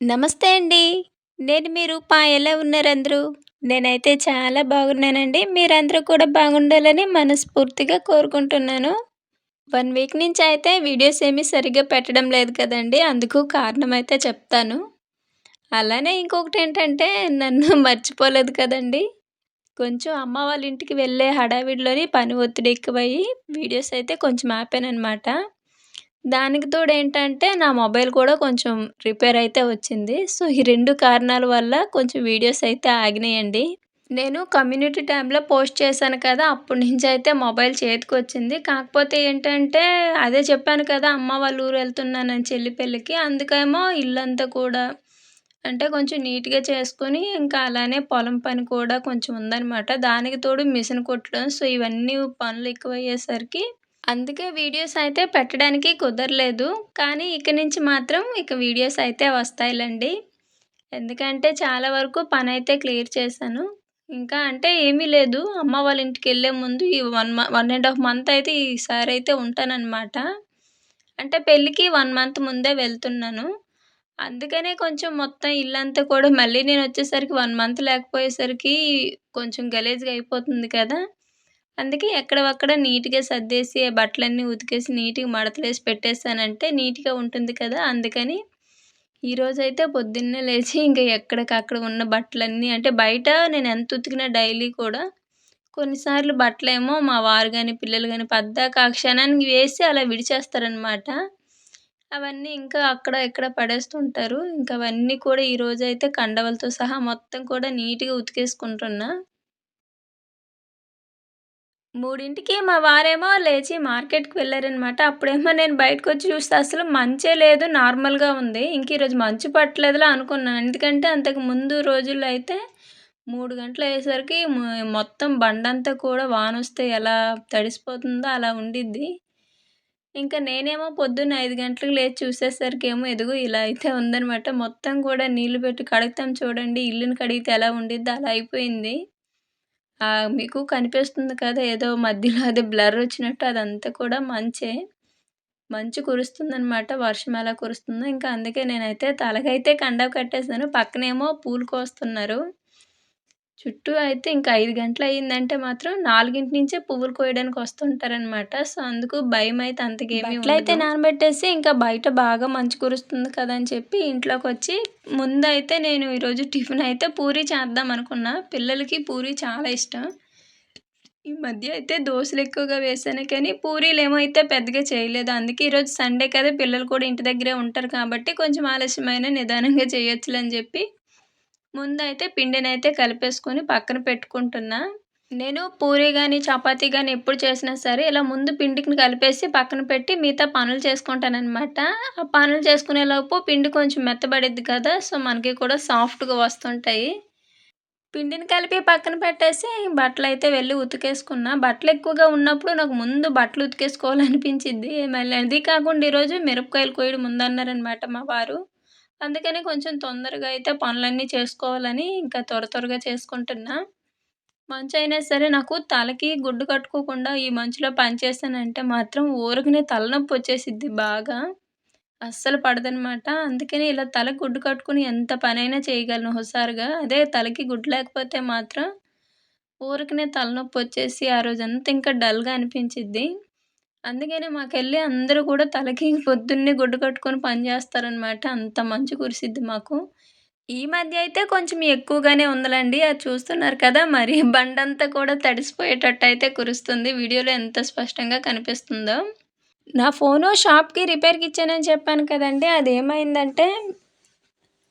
నమస్తే అండి. నేను మీ రూప. ఎలా ఉన్నారందరూ? నేనైతే చాలా బాగున్నానండి. మీరందరూ కూడా బాగుండాలని మనస్ఫూర్తిగా కోరుకుంటున్నాను. వన్ వీక్ నుంచి అయితే వీడియోస్ ఏమీ సరిగ్గా పెట్టడం లేదు కదండీ! అందుకు కారణం అయితే చెప్తాను. అలానే ఇంకొకటి ఏంటంటే నన్ను మర్చిపోలేదు కదండీ! కొంచెం అమ్మ వాళ్ళ ఇంటికి వెళ్ళే హడావిడిలోని పని ఒత్తిడి ఎక్కువయ్యి వీడియోస్ అయితే కొంచెం ఆపాను అనమాట దానికి తోడు ఏంటంటే నా మొబైల్ కూడా కొంచెం రిపేర్ అయితే వచ్చింది. సో, ఈ రెండు కారణాల వల్ల కొంచెం వీడియోస్ అయితే ఆగినాయండి. నేను కమ్యూనిటీ టైంలో పోస్ట్ చేశాను కదా! అప్పటి నుంచి అయితే మొబైల్ చేతికి వచ్చింది కాకపోతే ఏంటంటే అదే చెప్పాను కదా! అమ్మ వాళ్ళ ఊరు వెళ్తున్నానని చెల్లి పెళ్ళికి. అందుకేమో ఇల్లంతా కూడా అంటే కొంచెం నీట్‌గా చేసుకొని ఇంకా అలానే పొలం పని కూడా కొంచెం ఉందనమాట. దానికి తోడు మిషన్ కుట్టడం. సో, ఇవన్నీ పనులు ఎక్కువయ్యేసరికి అందుకే వీడియోస్ అయితే పెట్టడానికి కుదరలేదు. కానీ ఇక నుంచి మాత్రం ఇక వీడియోస్ అయితే వస్తాయిలండి ఎందుకంటే చాలా వరకు పనైతే క్లియర్ చేశాను. ఇంకా అంటే ఏమీ లేదు. అమ్మ వాళ్ళ ఇంటికి వెళ్ళే ముందు ఈ one one and half month అయితే ఈసారి అయితే ఉంటానన్నమాట అంటే పెళ్ళికి వన్ మంత్ ముందే వెళ్తున్నాను. అందుకనే కొంచెం మొత్తం ఇల్లంతా కూడా మళ్ళీ నేను వచ్చేసరికి వన్ మంత్ లేకపోయేసరికి కొంచెం గలీజ్‌గా అయిపోతుంది కదా! అందుకే ఎక్కడివక్కడ నీట్‌గా సర్దేసి బట్టలన్నీ ఉతికేసి నీట్‌గా మడతలేసి పెట్టేసానంటే నీట్‌గా ఉంటుంది కదా! అందుకని ఈరోజైతే పొద్దున్నే లేచి ఇంకా ఎక్కడికక్కడ ఉన్న బట్టలన్నీ అంటే బయట నేను ఎంత ఉతికినా డైలీ కూడా కొన్నిసార్లు బట్టలేమో మా వారు కానీ పిల్లలు కానీ పద్దాక ఆ క్షణానికి వేసి అలా విడిచేస్తారనమాట. అవన్నీ ఇంకా అక్కడ ఇక్కడ పడేస్తుంటారు. ఇంకా అవన్నీ కూడా ఈరోజైతే కండవలతో సహా మొత్తం కూడా నీట్‌గా ఉతికేసుకుంటున్నా. మూడింటికి మా వారేమో లేచి మార్కెట్‌కి వెళ్ళారనమాట అప్పుడేమో నేను బయటకొచ్చి చూస్తే అసలు మంచే లేదు. నార్మల్‌గా ఉంది. ఇంక ఈరోజు మంచు పట్టలేదులా అనుకున్నాను. ఎందుకంటే అంతకు ముందు రోజుల్లో అయితే మూడు గంటలు అయ్యేసరికి మొత్తం బండంతా కూడా వానొస్తే ఎలా తడిసిపోతుందో అలా ఉండిద్ది. ఇంకా నేనేమో పొద్దున్న ఐదు గంటలకు లేచి చూసేసరికేమో ఎదుగు ఇలా అయితే ఉందనమాట. మొత్తం కూడా నీళ్ళు పెట్టి కడుగుతాం చూడండి. ఇల్లుని కడిగితే ఎలా ఉండిద్దో అలా అయిపోయింది. మీకు కనిపిస్తుంది కదా! ఏదో మధ్యలో అది బ్లర్ వచ్చినట్టు అదంతా కూడా మంచే. మంచు కురుస్తుందనమాట. వర్షం ఎలా కురుస్తుందో ఇంకా అందుకే నేనైతే తలకైతే కండ కట్టేసాను. పక్కనేమో పూలు కోస్తున్నారు. చుట్టూ అయితే ఇంకా 5 గంటలయిందంటే మాత్రం 4 నుంచే పువ్వులు కోయడానికి వస్తుంటారనమాట. సో, అందుకు భయమైతే అంతకేమీ బట్టలైతే ఉండదు. నానబెట్టేసి ఇంకా బయట బాగా మంచు కురుస్తుంది కదా! అని చెప్పి ఇంట్లోకొచ్చి ముందైతే నేను ఈరోజు టిఫిన్ అయితే పూరి చేద్దాం అనుకున్నా. పిల్లలకి పూరి చాలా ఇష్టం. ఈ మధ్య అయితే దోసలు ఎక్కువగా వేశాను కానీ పూరీలేమో అయితే పెద్దగా చేయలేదు. అందుకే ఈరోజు సండే కదా! పిల్లలు కూడా ఇంటి దగ్గరే ఉంటారు కాబట్టి కొంచెం ఆలస్యమైన నిదానంగా చేయొచ్చులే అని చెప్పి ముందైతే పిండినైతే కలిపేసుకొని పక్కన పెట్టుకుంటున్నా. నేను పూరి కానీ చపాతీ కానీ ఎప్పుడు చేసినా సరే ఇలా ముందు పిండికి కలిపేసి పక్కన పెట్టి మిగతా పనులు చేసుకుంటానమాట ఆ పనులు చేసుకునేలోపు పిండి కొంచెం మెత్తబడిద్ది కదా! సో, మనకి కూడా సాఫ్ట్‌గా వస్తుంటాయి. పిండిని కలిపి పక్కన పెట్టేసి బట్టలైతే వెళ్ళి ఉతికేసుకున్నా. బట్టలు ఎక్కువగా ఉన్నప్పుడు నాకు ముందు బట్టలు ఉతికేసుకోవాలనిపించిద్ది. మళ్ళీ అది కాకుండా ఈరోజు మిరపకాయలు కోయడం ఉందన్నారనమాట మా వారు. అందుకని కొంచెం తొందరగా అయితే పనులన్నీ చేసుకోవాలని ఇంకా త్వర త్వరగా చేసుకుంటున్నా. అయినా సరే నాకు తలకి గుడ్డు కట్టుకోకుండా ఈ మంచులో పని మాత్రం ఊరకనే తలనొప్పి వచ్చేసిద్ది బాగా. అస్సలు పడదనమాట. అందుకని ఇలా తలకి గుడ్డు కట్టుకుని ఎంత పనైనా చేయగలను హుషారుగా. అదే తలకి గుడ్డ లేకపోతే మాత్రం ఊరికనే తలనొప్పి వచ్చేసి ఆ రోజంతా ఇంకా డల్‌గా అనిపించిద్ది. అందుకనే మాకెళ్ళి అందరూ కూడా తలకి పొద్దున్నే గుడ్డ కట్టుకొని పని చేస్తారనమాట. అంత మంచు కురిసిద్ది మాకు. ఈ మధ్య అయితే కొంచెం ఎక్కువగానే ఉందిలెండి. అది చూస్తున్నారు కదా! మరి బండంతా కూడా తడిసిపోయేటట్టు అయితే కురుస్తుంది. వీడియోలో ఎంత స్పష్టంగా కనిపిస్తుందో. నా ఫోను షాప్‌కి రిపేర్‌కి ఇచ్చానని చెప్పాను కదండీ! అదేమైందంటే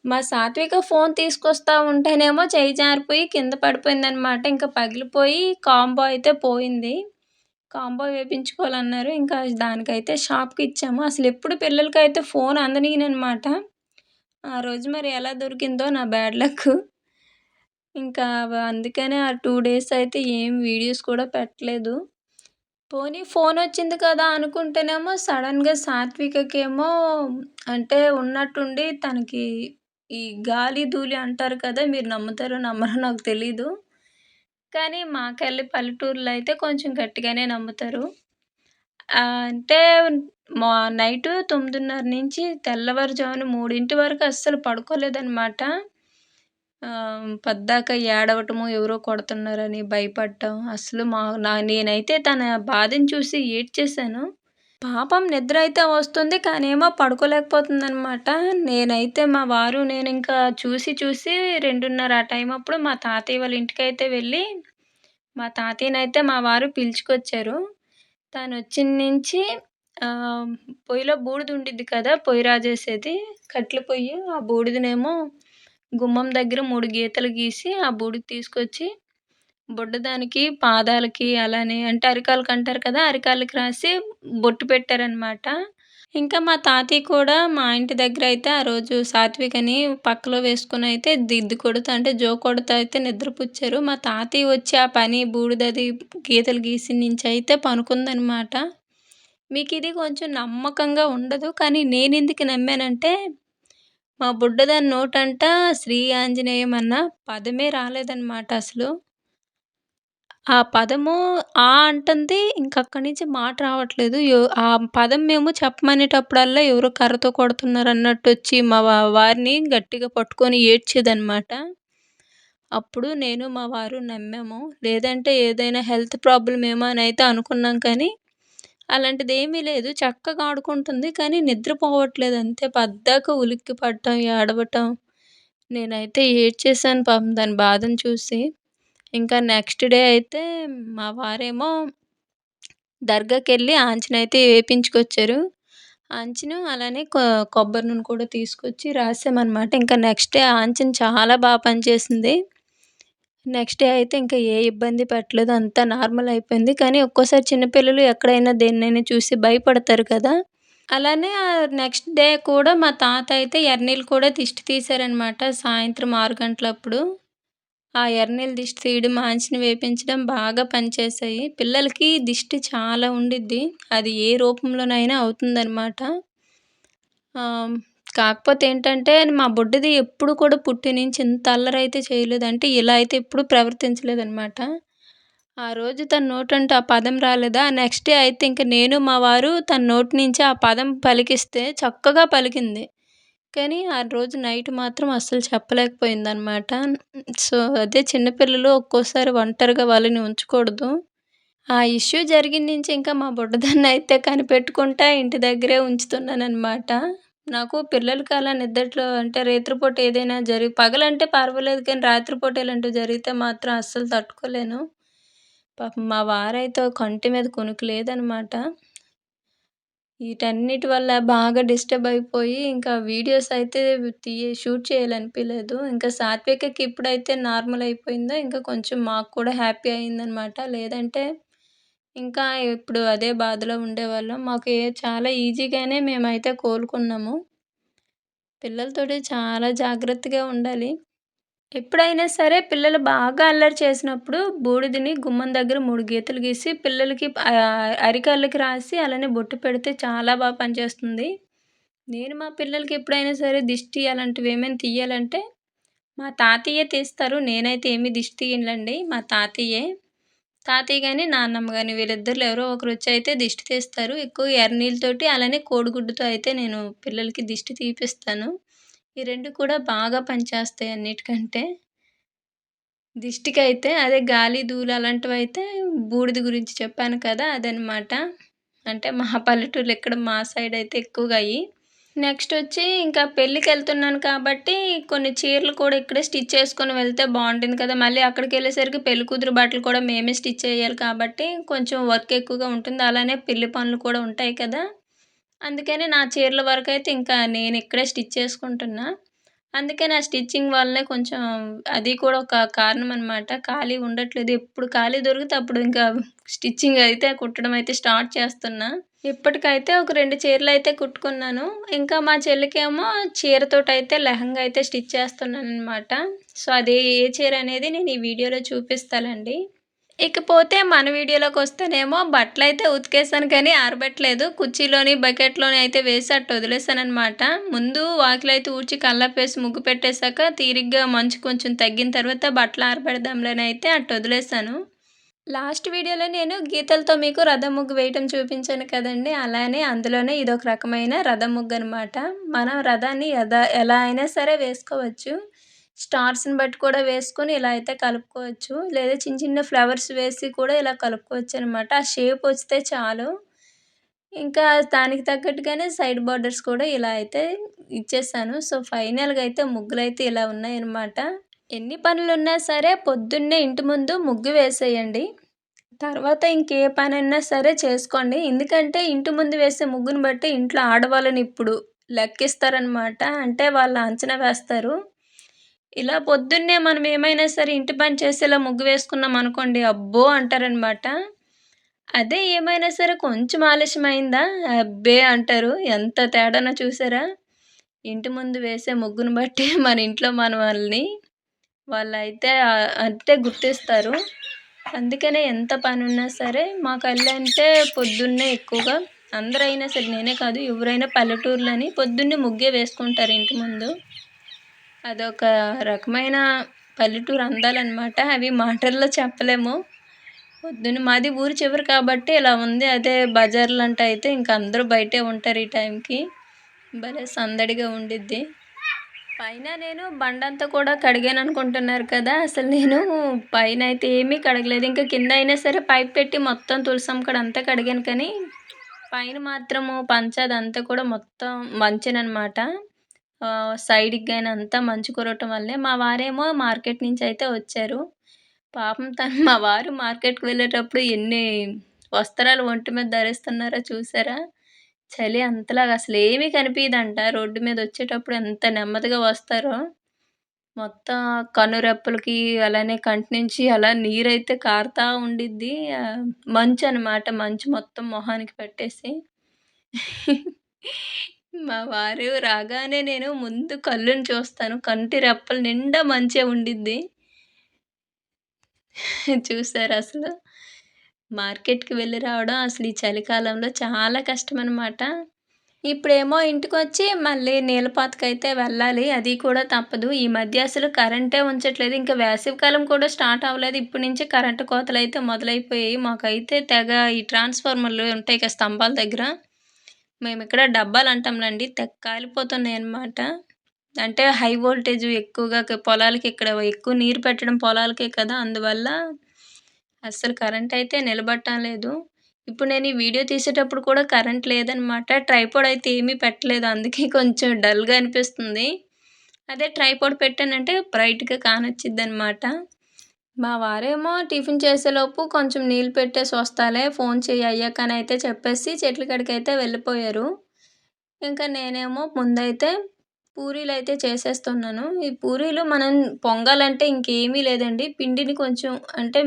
మా సాత్విక ఫోన్ తీసుకొస్తా ఉంటేనేమో చేయి జారిపోయి కింద పడిపోయిందనమాట. ఇంకా పగిలిపోయి కాంబో అయితే పోయింది. కాంబో వేపించుకోవాలన్నారు. ఇంకా దానికైతే షాప్‌కి ఇచ్చాము. అసలు ఎప్పుడు పిల్లలకైతే ఫోన్ అందనీయనమాట ఆ రోజు మరి ఎలా దొరికిందో నా బ్యాడ్ లక్. ఇంకా అందుకనే ఆ టూ డేస్ అయితే ఏం వీడియోస్ కూడా పెట్టలేదు. పోనీ ఫోన్ వచ్చింది కదా అనుకుంటేనేమో సడన్‌గా సాత్వికకేమో అంటే ఉన్నట్టుండి తనకి ఈ గాలి, ధూళి అంటారు కదా! మీరు నమ్ముతారో నమ్మరో నాకు తెలీదు. కానీ మాకెళ్ళి పల్లెటూరులో అయితే కొంచెం గట్టిగానే నమ్ముతారు. అంటే మా నైటు 9:30 నుంచి తెల్లవారుజామున మూడింటి వరకు అస్సలు పడుకోలేదన్నమాట పద్దాక ఏడవటము, ఎవరో కొడుతున్నారని భయపడటం. అసలు మా నా నేనైతే తన బాధను చూసి ఏడ్చేశాను. పాపం నిద్ర అయితే వస్తుంది. కానీ ఏమో పడుకోలేకపోతుందనమాట. నేనైతే మా వారు నేను ఇంకా చూసి చూసి 2:30 ఆ టైం అప్పుడు మా తాతయ్య వాళ్ళ ఇంటికైతే వెళ్ళి, మా తాతయ్యనైతే మా వారు పిలుచుకొచ్చారు. తనొచ్చిన నుంచి పొయ్యిలో బూడిద ఉండిద్ది కదా! పొయ్యి రాజేసేది. కట్టెల పొయ్యి. ఆ బూడిదనేమో గుమ్మం దగ్గర మూడు గీతలు గీసి, ఆ బూడిద తీసుకొచ్చి బుడ్డదానికి, పాదాలకి అలానే అంటే అరికాలకు అంటారు కదా! అరికాళ్ళకి రాసి బొట్టు పెట్టారనమాట. ఇంకా మా తాతయ్య కూడా మా ఇంటి దగ్గర అయితే ఆ రోజు సాత్వికని పక్కలో వేసుకుని అయితే దిద్దు కొడుతా అంటే జో కొడుతా అయితే నిద్రపుచ్చారు. మా తాతయ్య వచ్చి ఆ పని బూడిదది గీతలు గీసి నుంచయితే పనుకుందనమాట. మీకు ఇది కొంచెం నమ్మకంగా ఉండదు. కానీ నేను ఎందుకు నమ్మానంటే, మా బుడ్డదాని నోటంట శ్రీ ఆంజనేయం అన్న పదమే రాలేదనమాట అసలు. ఆ పదము ఆ అంటుంది. ఇంకక్కడి నుంచి మాట రావట్లేదు. ఆ పదం మేము చెప్పమనేటప్పుడల్లా ఎవరో కర్రతో కొడుతున్నారు అన్నట్టు వచ్చి మా వా వారిని గట్టిగా పట్టుకొని ఏడ్చేదనమాట. అప్పుడు నేను మా వారు నమ్మాము. లేదంటే ఏదైనా హెల్త్ ప్రాబ్లం ఏమో అయితే అనుకున్నాం కానీ, అలాంటిదేమీ లేదు. చక్కగా ఆడుకుంటుంది. కానీ నిద్రపోవట్లేదు అంతే. పద్దాక ఉలిక్కి పడటం, ఏడవటం. నేనైతే ఏడ్చేసాను పాపం దాని బాధను చూసి. ఇంకా నెక్స్ట్ డే అయితే మా వారేమో దర్గాకి వెళ్ళి ఆంచన అయితే వేపించుకొచ్చారు. ఆంచను అలానే కొ కొబ్బరి నూనె కూడా తీసుకొచ్చి రాసామన్నమాట ఇంకా నెక్స్ట్ డే ఆంచన చాలా బాగా పనిచేసింది. నెక్స్ట్ డే అయితే ఇంకా ఏ ఇబ్బంది పెట్టలేదు. అంతా నార్మల్ అయిపోయింది. కానీ ఒక్కోసారి చిన్నపిల్లలు ఎక్కడైనా దేన్నైనా చూసి భయపడతారు కదా! అలానే నెక్స్ట్ డే కూడా మా తాత అయితే ఎర్నీళ్ళు కూడా దిష్టి తీశారనమాట. సాయంత్రం ఆరు గంటలప్పుడు. ఆ ఎర్రనీళ్ళు దిష్టి తీయడం, మాంచిని వేపించడం బాగా పనిచేసాయి పిల్లలకి దిష్టి చాలా ఉండిద్ది. అది ఏ రూపంలోనైనా అవుతుందనమాట. కాకపోతే ఏంటంటే మా బుడ్డది ఎప్పుడు కూడా పుట్టి నుంచి ఇంత అల్లరైతే చేయలేదు. అంటే ఇలా అయితే ఎప్పుడు ప్రవర్తించలేదనమాట. ఆ రోజు తన నోటంటే ఆ పదం రాలేదా, నెక్స్ట్ డే అయితే ఇంక నేను మా వారు తన నోటి నుంచి ఆ పదం పలికిస్తే చక్కగా పలికింది. కానీ ఆ రోజు నైట్ మాత్రం అస్సలు చెప్పలేకపోయిందనమాట. సో, అదే చిన్నపిల్లలు ఒక్కోసారి ఒంటరిగా వాళ్ళని ఉంచకూడదు. ఆ ఇష్యూ జరిగిన నుంచి ఇంకా మా బుడ్డదాన్నయితే కనిపెట్టుకుంటా ఇంటి దగ్గరే ఉంచుతున్నానమాట నాకు పిల్లలకి అలా నిద్దట్లో అంటే రేత్రిపూట ఏదైనా జరిగి పగలంటే పర్వాలేదు కానీ రాత్రిపూట ఇలాంటివి జరిగితే మాత్రం అస్సలు తట్టుకోలేను. పాపం మా వారైతే కంటి మీద కొనుక్కు లేదనమాట. వీటన్నిటి వల్ల బాగా డిస్టర్బ్ అయిపోయి ఇంకా వీడియోస్ అయితే తీయ షూట్ చేయాలనిపించలేదు ఇంకా సాత్వికకి ఇప్పుడైతే నార్మల్ అయిపోయిందో ఇంకా కొంచెం మాకు కూడా హ్యాపీ అయిందనమాట. లేదంటే ఇంకా ఇప్పుడు అదే బాధలో ఉండేవాళ్ళం. మాకు చాలా ఈజీగానే మేమైతే కోలుకున్నాము. పిల్లలతోటి చాలా జాగ్రత్తగా ఉండాలి. ఎప్పుడైనా సరే పిల్లలు బాగా అల్లరి చేసినప్పుడు బూడిదని గుమ్మం దగ్గర మూడు గీతలు గీసి పిల్లలకి ఆహ్, అరికాళ్ళకి రాసి అలానే బొట్టు పెడితే చాలా బాగా పనిచేస్తుంది. నేను మా పిల్లలకి ఎప్పుడైనా సరే దిష్టి అలాంటివి ఏమైనా తీయాలంటే మా తాతయ్యే తీస్తారు. నేనైతే ఏమి దిష్టి తీయనులెండి. మా తాతయ్యే. తాతయ్య కానీ నాన్నమ్మ కానీ వీళ్ళిద్దరు ఎవరో ఒకరు వచ్చి అయితే దిష్టి తీస్తారు. ఎక్కువ ఎర్రనీళ్ళతోటి అలానే కోడిగుడ్డుతో అయితే నేను పిల్లలకి దిష్టి తీపిస్తాను. ఈ రెండు కూడా బాగా పనిచేస్తాయి అన్నిటికంటే. దిష్టికైతే అదే గాలి, ధూళి అయితే బూడిద గురించి చెప్పాను కదా! అదనమాట. అంటే మా పల్లెటూర్లో ఇక్కడ మా సైడ్ అయితే ఎక్కువగా అయ్యి. నెక్స్ట్ వచ్చి ఇంకా పెళ్ళికెళ్తున్నాను కాబట్టి కొన్ని చీరలు కూడా ఇక్కడే స్టిచ్ చేసుకొని వెళ్తే బాగుంటుంది కదా! మళ్ళీ అక్కడికెళ్ళేసరికి పెళ్ళికూతురు బట్టలు కూడా మేమే స్టిచ్ చేయాలి కాబట్టి కొంచెం వర్క్ ఎక్కువగా ఉంటుంది. అలానే పెళ్ళి పనులు కూడా ఉంటాయి కదా! అందుకని నా చీరల వరకు అయితే ఇంకా నేను ఇక్కడే స్టిచ్ చేసుకుంటున్నా. అందుకే నా స్టిచ్చింగ్ వల్లే కొంచెం అది కూడా ఒక కారణం అనమాట. ఖాళీ ఉండట్లేదు. ఎప్పుడు ఖాళీ దొరికితే అప్పుడు ఇంకా స్టిచ్చింగ్ అయితే కుట్టడం అయితే స్టార్ట్ చేస్తున్నా. ఇప్పటికైతే ఒక రెండు చీరలు అయితే కుట్టుకున్నాను. ఇంకా మా చెల్లికేమో చీరతోటి అయితే లెహంగా అయితే స్టిచ్ చేస్తున్నాను అనమాట సో, అది ఏ చీర అనేది నేను ఈ వీడియోలో చూపిస్తానండి ఇకపోతే మన వీడియోలోకి వస్తేనేమో బట్టలు అయితే ఉతికేసాను కానీ ఆరబెట్టలేదు. కుర్చీలోని, బకెట్‌లోని అయితే వేసి అట్టు వదిలేసాను అనమాట ముందు వాకిలైతే ఊడ్చి కళ్ళపేసి ముగ్గు పెట్టేసాక తీరిగ్గా మంచు కొంచెం తగ్గిన తర్వాత బట్టలు ఆరబెడదాంలోనే అయితే అట్టు వదిలేసాను. లాస్ట్ వీడియోలో నేను గీతలతో మీకు రథం ముగ్గు వేయటం చూపించాను కదండి అలానే అందులోనే ఇదొక రకమైన రథం ముగ్గు అనమాట మనం రథాన్ని ఎలా అయినా సరే వేసుకోవచ్చు స్టార్స్ని బట్టి కూడా వేసుకొని ఇలా అయితే కలుపుకోవచ్చు. లేదా చిన్న చిన్న ఫ్లవర్స్ వేసి కూడా ఇలా కలుపుకోవచ్చు అనమాట ఆ షేప్ వస్తే చాలు. ఇంకా దానికి తగ్గట్టుగానే సైడ్ బార్డర్స్ కూడా ఇలా అయితే ఇచ్చేసాను. సో ఫైనల్గా అయితే ముగ్గులు అయితే ఇలా ఉన్నాయన్నమాట ఎన్ని పనులున్నా సరే పొద్దున్నే ఇంటి ముందు ముగ్గు వేసేయండి. తర్వాత ఇంకే పనైనా సరే చేసుకోండి. ఎందుకంటే ఇంటి ముందు వేసే ముగ్గుని బట్టి ఇంట్లో ఆడవాళ్ళని ఇప్పుడు లెక్కిస్తారనమాట అంటే వాళ్ళు అంచనా వేస్తారు. ఇలా పొద్దున్నే మనం ఏమైనా సరే ఇంటి పని చేసేలా ముగ్గు వేసుకున్నాం అనుకోండి అబ్బో! అంటారనమాట. అదే ఏమైనా సరే కొంచెం ఆలస్యమైందా? అబ్బే! అంటారు. ఎంత తేడానో చూసారా? ఇంటి ముందు వేసే ముగ్గును బట్టి మన ఇంట్లో మన వాళ్ళని వాళ్ళైతే అంటే గుర్తిస్తారు. అందుకనే ఎంత పని ఉన్నా సరే మా కళ్ళు అంటే పొద్దున్నే ఎక్కువగా అందరైనా సరే నేనే కాదు ఎవరైనా పల్లెటూర్లని పొద్దున్నే ముగ్గే వేసుకుంటారు ఇంటి ముందు. అదొక రకమైన పల్లెటూరు అందాలన్నమాట. అవి మాటల్లో చెప్పలేము. పొద్దున్న మాది ఊరు చివరి కాబట్టి ఇలా ఉంది. అదే బజార్లు అంటే అయితే ఇంక అందరూ బయటే ఉంటారు ఈ టైంకి. భలే సందడిగా ఉండిద్ది. పైన నేను బండంతా కూడా కడిగాను అనుకుంటున్నారు కదా. అసలు నేను పైన అయితే ఏమీ కడగలేదు. ఇంకా కింద అయినా సరే పైప్ పెట్టి మొత్తం తులసం కూడా అంతా కడిగాను కానీ పైన మాత్రము పంచదంతా కూడా మొత్తం మంచినమాట సైడ్కి కానీ అంతా మంచు కురవటం వల్లే మా వారేమో మార్కెట్ నుంచి అయితే వచ్చారు. పాపం తను మా వారు మార్కెట్కి వెళ్ళేటప్పుడు ఎన్ని వస్త్రాలు ఒంటి మీద ధరిస్తున్నారో చూసారా? చలి అంతలాగా అసలు ఏమీ కనిపించదంట రోడ్డు మీద వచ్చేటప్పుడు ఎంత నెమ్మదిగా వస్తారో. మొత్తం కనురెప్పలకి అలానే కంటి నుంచి అలా నీరైతే కారుతా ఉండిద్ది. మంచు అనమాట మంచు మొత్తం మొహానికి పెట్టేసి. మా వారు రాగానే నేను ముందు కళ్ళుని చూస్తాను కంటి రెప్పలు నిండా మంచిగా ఉండిద్ది చూసారు అసలు మార్కెట్‌కి వెళ్ళి రావడం అసలు ఈ చలికాలంలో చాలా కష్టం అనమాట. ఇప్పుడేమో ఇంటికొచ్చి మళ్ళీ నీలపాతకైతే వెళ్ళాలి. అది కూడా తప్పదు. ఈ మధ్య అసలు కరెంటే ఉంచట్లేదు. ఇంకా వేసవికాలం కూడా స్టార్ట్ అవ్వలేదు. ఇప్పటి నుంచి కరెంటు కోతలైతే మొదలైపోయాయి. మాకైతే తెగ ఈ ట్రాన్స్‌ఫార్మర్‌లు ఉంటాయి కదా! స్తంభాల దగ్గర. మేము మేమిక్కడ డబ్బాలంటాంలేండి. తెగ కాలిపోతున్నాయన్నమాట. అంటే హై వోల్టేజ్ ఎక్కువగా పొలాలకి ఇక్కడ ఎక్కువ నీరు పెట్టడం పొలాలకే కదా! అందువల్ల అస్సలు కరెంట్ అయితే నిలబడటం లేదు ఇప్పుడు నేను ఈ వీడియో తీసేటప్పుడు కూడా కరెంట్ లేదనమాట ట్రైపోడ్ అయితే ఏమీ పెట్టలేదు అందుకే కొంచెం డల్గా అనిపిస్తుంది అదే ట్రైపోడ్ పెట్టానంటే బ్రైట్గా కానొచ్చిద్ది అనమాట మా వారేమో టిఫిన్ చేసేలోపు కొంచెం నీళ్ళు పెట్టేసి వస్తాలే ఫోన్ చేయి అయ్యాకని అయితే చెప్పేసి చెట్ల కాడికి అయితే వెళ్ళిపోయారు. ఇంకా నేనేమో ముందైతే పూరీలు అయితే చేసేస్తున్నాను. ఈ పూరీలు మనం పొంగాలంటే ఇంకేమీ లేదండి. పిండిని కొంచెం అంటే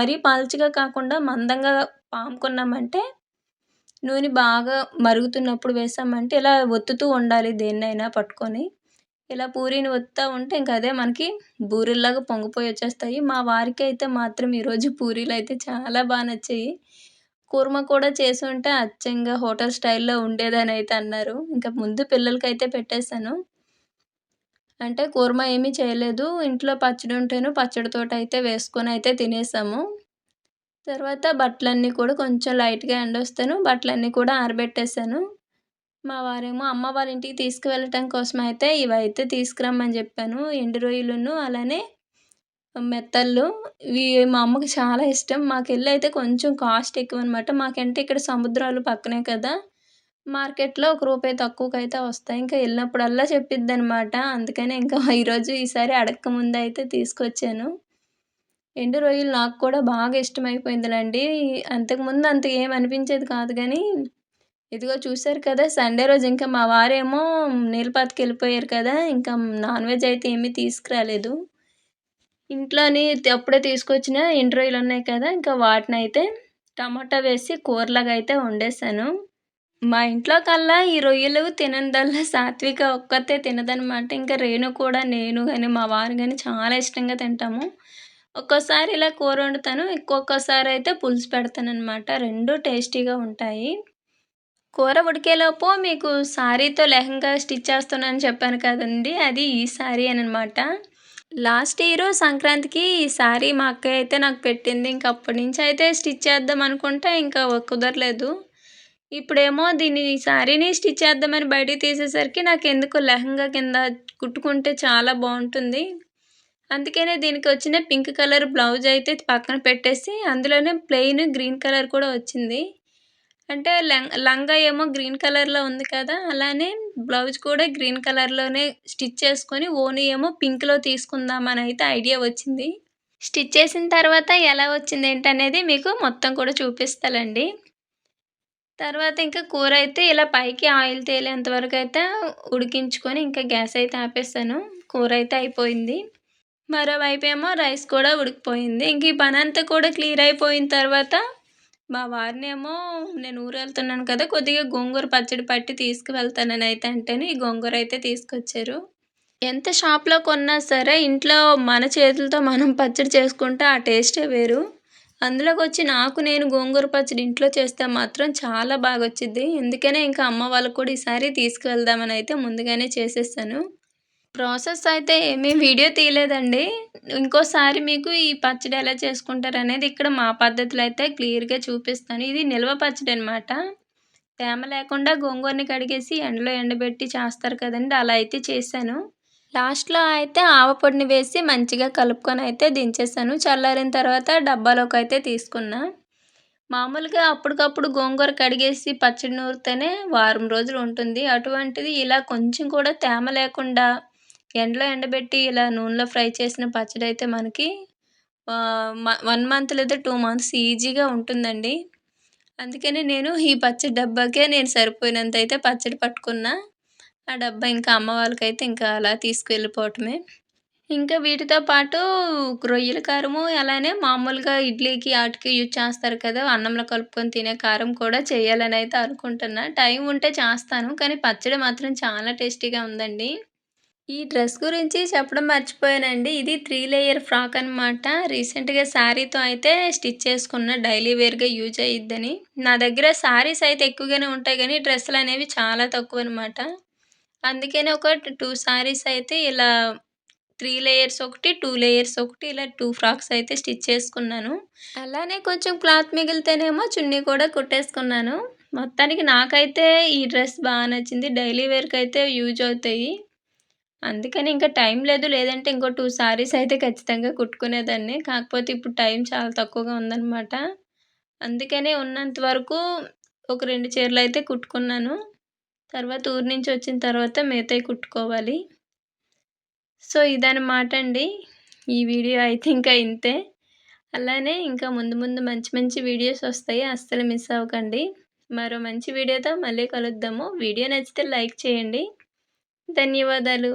మరీ పాల్చిగా కాకుండా మందంగా పాముకున్నామంటే నూనె బాగా మరుగుతున్నప్పుడు వేసామంటే ఇలా ఒత్తుతూ ఉండాలి దేన్నైనా పట్టుకొని. ఇలా పూరీని ఒత్తుతూ ఉంటే ఇంక అదే మనకి బూరెల్లాగా పొంగిపోయి వచ్చేస్తాయి. మా వారికి అయితే మాత్రం ఈరోజు పూరీలు అయితే చాలా బాగా నచ్చాయి. కూర్మ కూడా చేసి ఉంటే అచ్చంగా హోటల్ స్టైల్లో ఉండేదని అయితే అన్నారు. ఇంకా ముందు పిల్లలకైతే పెట్టేశాను. అంటే కూర్మ ఏమీ చేయలేదు. ఇంట్లో పచ్చడి ఉంటేను పచ్చడితో అయితే వేసుకొని అయితే తినేసాము. తర్వాత బట్టలన్నీ కూడా కొంచెం లైట్గా ఎండొస్తాను. బట్టలన్నీ కూడా ఆరబెట్టేశాను. మా వారేమో అమ్మ వాళ్ళ ఇంటికి తీసుకువెళ్ళటం కోసం అయితే ఇవైతే తీసుకురమ్మని చెప్పాను. ఎండు రొయ్యలును అలానే మెత్తళ్ళు. ఇవి మా అమ్మకి చాలా ఇష్టం. మాకెళ్ళి అయితే కొంచెం కాస్ట్ ఎక్కువ అనమాట మాకంటే ఇక్కడ సముద్రాలు పక్కనే కదా. మార్కెట్లో ఒక రూపాయి తక్కువకైతే వస్తాయి. ఇంకా వెళ్ళినప్పుడల్లా అనమాట అందుకని ఇంకా ఈరోజు ఈసారి అడక్క ముందు అయితే తీసుకొచ్చాను. ఎండు రొయ్యలు నాకు కూడా బాగా ఇష్టమైపోయిందిలేండి. అంతకుముందు అంత ఏం అనిపించేది కాదు కానీ ఇదిగో చూసారు కదా సండే రోజు ఇంకా మా వారేమో నీలపాతకి వెళ్ళిపోయారు కదా ఇంకా నాన్ వెజ్ అయితే ఏమీ తీసుకురాలేదు. ఇంట్లోని అప్పుడే తీసుకొచ్చిన ఇంటర్వ్యూలు రొయ్యలు ఉన్నాయి కదా ఇంకా వాటిని అయితే టమాటా వేసి కూరలాగా అయితే వండేసాను మా ఇంట్లో కల్లా ఈ రొయ్యలు తినందల్లా సాత్విక ఒక్కతే తినదనమాట. ఇంకా రేణు కూడా నేను కానీ మా వారు కానీ చాలా ఇష్టంగా తింటాము. ఒక్కోసారి ఇలా కూర వండుతాను ఇంకొకసారి అయితే పులుసు పెడతాను అనమాట రెండు టేస్టీగా ఉంటాయి. కూర ఉడికేలోపు మీకు శారీతో లెహంగా స్టిచ్ చేస్తున్నానని చెప్పాను కదండి అది ఈ శారీ అనమాట లాస్ట్ ఇయర్ సంక్రాంతికి ఈ శారీ మా అక్క అయితే నాకు పెట్టింది. ఇంక అప్పటి నుంచి అయితే స్టిచ్ చేద్దాం అనుకుంటే ఇంకా కుదరలేదు. ఇప్పుడేమో దీన్ని ఈ శారీని స్టిచ్ చేద్దామని బయటికి తీసేసరికి నాకు ఎందుకు లెహంగా కింద కుట్టుకుంటే చాలా బాగుంటుంది అందుకనే దీనికి వచ్చిన పింక్ కలర్ బ్లౌజ్ అయితే పక్కన పెట్టేసి అందులోనే ప్లెయిన్ గ్రీన్ కలర్ కూడా వచ్చింది. అంటే లం లంగా ఏమో గ్రీన్ కలర్‌లో ఉంది కదా! అలానే బ్లౌజ్ కూడా గ్రీన్ కలర్‌లోనే స్టిచ్ చేసుకొని ఓనీ ఏమో పింక్‌లో తీసుకుందామని అయితే ఐడియా వచ్చింది. స్టిచ్ చేసిన తర్వాత ఎలా వచ్చింది ఏంటనేది మీకు మొత్తం కూడా చూపిస్తానండి. తర్వాత ఇంకా కూర అయితే ఇలా పైకి ఆయిల్ తేలేంత వరకు అయితే ఉడికించుకొని ఇంకా గ్యాస్ అయితే ఆపేసాను. కూర అయితే అయిపోయింది. మరోవైపు ఏమో రైస్ కూడా ఉడికిపోయింది. ఇంక ఈ పనంతా కూడా క్లియర్ అయిపోయిన తర్వాత మా వారినేమో నేను ఊరు వెళ్తున్నాను కదా! కొద్దిగా గోంగూర పచ్చడి పట్టి తీసుకువెళ్తానని అయితే అంటేనే ఈ గోంగూర అయితే తీసుకొచ్చారు. ఎంత షాప్‌లో కొన్నా సరే ఇంట్లో మన చేతులతో మనం పచ్చడి చేసుకుంటే ఆ టేస్టే వేరు. అందులోకి వచ్చి నాకు నేను గోంగూర పచ్చడి ఇంట్లో చేస్తే మాత్రం చాలా బాగా వచ్చింది ఎందుకనే ఇంకా అమ్మ వాళ్ళకు కూడా ఈసారి తీసుకువెళ్దామని అయితే ముందుగానే చేసేసాను. ప్రాసెస్ అయితే ఏమీ వీడియో తీయలేదండి. ఇంకోసారి మీకు ఈ పచ్చడి ఎలా చేసుకుంటారు అనేది ఇక్కడ మా పద్ధతిలో అయితే క్లియర్‌గా చూపిస్తాను. ఇది నిల్వ పచ్చడనమాట. తేమ లేకుండా గోంగూరని కడిగేసి ఎండలో ఎండబెట్టి చేస్తారు కదండి అలా అయితే చేశాను. లాస్ట్‌లో అయితే ఆవపొడిని వేసి మంచిగా కలుపుకొని అయితే దించేసాను. చల్లారిన తర్వాత డబ్బాలోకైతే తీసుకున్నా. మామూలుగా అప్పటికప్పుడు గోంగూర కడిగేసి పచ్చడి నూరితేనే వారం రోజులు ఉంటుంది. అటువంటిది ఇలా కొంచెం కూడా తేమ లేకుండా ఎండలో ఎండబెట్టి ఇలా నూనెలో ఫ్రై చేసిన పచ్చడి అయితే మనకి వన్ మంత్ లేదా టూ మంత్స్ ఈజీగా ఉంటుందండి. అందుకనే నేను ఈ పచ్చడి డబ్బాకే నేను సరిపోయినంత అయితే పచ్చడి పట్టుకున్నా. ఆ డబ్బా ఇంకా అమ్మ వాళ్ళకైతే ఇంకా అలా తీసుకెళ్ళిపోవటమే. ఇంకా వీటితో పాటు రొయ్యల కారము అలానే మామూలుగా ఇడ్లీకి ఆటికి యూజ్ చేస్తారు కదా! అన్నంలో కలుపుకొని తినే కారం కూడా చేయాలని అయితే అనుకుంటున్నా. టైం ఉంటే చేస్తాను. కానీ పచ్చడి మాత్రం చాలా టేస్టీగా ఉందండి. ఈ డ్రెస్ గురించి చెప్పడం మర్చిపోయానండి. ఇది త్రీ లేయర్ ఫ్రాక్ అనమాట. రీసెంట్‌గా శారీతో అయితే స్టిచ్ చేసుకున్న డైలీ వేర్‌గా యూజ్ అయ్యిద్దని. నా దగ్గర శారీస్ అయితే ఎక్కువగానే ఉంటాయి కానీ డ్రెస్సులు అనేవి చాలా తక్కువ అనమాట అందుకనే ఒక టూ శారీస్ అయితే ఇలా త్రీ లేయర్స్ ఒకటి, టూ లేయర్స్ ఒకటి ఇలా టూ ఫ్రాక్స్ అయితే స్టిచ్ చేసుకున్నాను. అలానే కొంచెం క్లాత్ మిగిలితేనేమో చున్నీ కూడా కుట్టేసుకున్నాను. మొత్తానికి నాకైతే ఈ డ్రెస్ బాగా నచ్చింది. డైలీ వేర్కి అయితే యూజ్ అవుతాయి. అందుకని ఇంకా టైం లేదు. లేదంటే ఇంకో టూ శారీస్ అయితే ఖచ్చితంగా కుట్టుకునేదాన్ని. కాకపోతే ఇప్పుడు టైం చాలా తక్కువగా ఉందనమాట. అందుకనే ఉన్నంత వరకు ఒక రెండు చీరలు అయితే కుట్టుకున్నాను. తర్వాత ఊరు నుంచి వచ్చిన తర్వాత మిగతాయి కుట్టుకోవాలి. సో, ఇదనమాట అండి. ఈ వీడియో అయితే ఇంకా ఇంతే. అలానే ఇంకా ముందు ముందు మంచి మంచి వీడియోస్ వస్తాయి. అస్సలు మిస్ అవ్వకండి. మరో మంచి వీడియోతో మళ్ళీ కలుద్దాము. వీడియో నచ్చితే లైక్ చేయండి. ధన్యవాదాలు.